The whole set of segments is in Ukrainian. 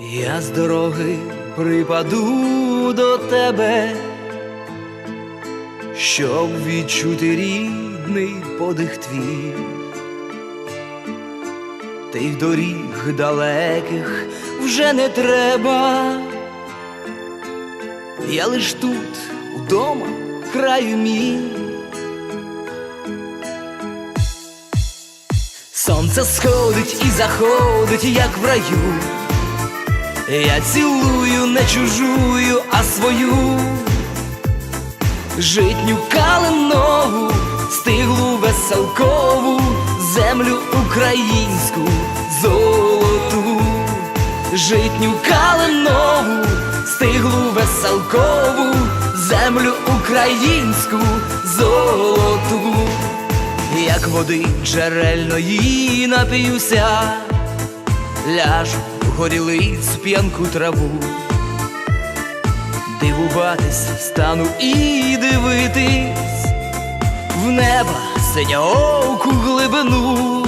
Я з дороги припаду до тебе, щоб відчути рідний подих твій, тих доріг далеких вже не треба. Я лиш тут, удома, краю мій. Сонце сходить і заходить, як в раю. Я цілую не чужую, а свою житню калинову, стиглу веселкову, землю українську, золоту, житню калинову, стиглу веселкову, землю українську, золоту, як води джерельної нап'юся ляжу горілиць п'янку траву, дивуватись стану і дивитись в неба синьооку глибину,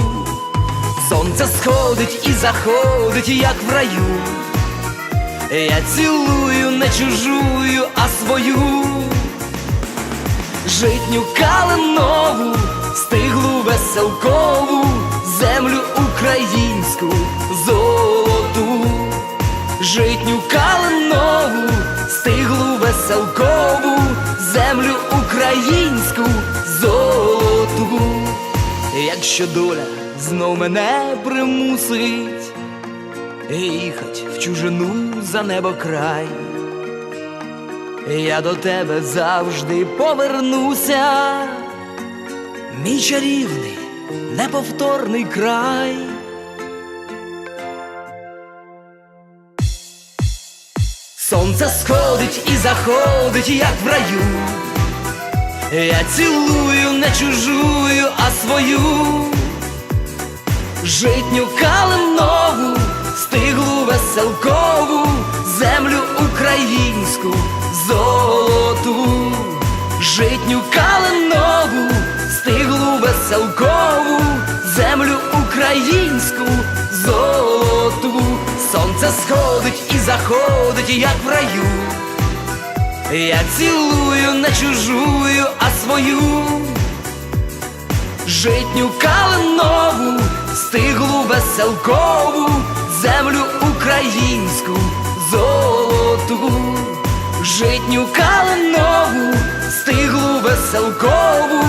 сонце сходить і заходить, як в раю. Я цілую не чужую, а свою. Житню калинову, стиглу веселкову, землю українську, золоту, житню калинову, стиглу веселкову, землю українську, золоту. Якщо доля знов мене примусить їхать в чужину за небо край. Я до тебе завжди повернуся, мій чарівний, неповторний край. Сонце сходить і заходить, як в раю. Я цілую не чужую, а свою. Житню калинову, стиглу веселкову, землю українську, золоту, житню калинову, стиглу веселкову, землю українську, золоту, сонце сходить і заходить, як в раю. Я цілую не чужую, а свою житню калинову, стиглу веселкову, землю українську золоту, житню калинову, стиглу веселкову,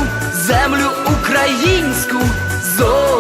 землю українську золоту.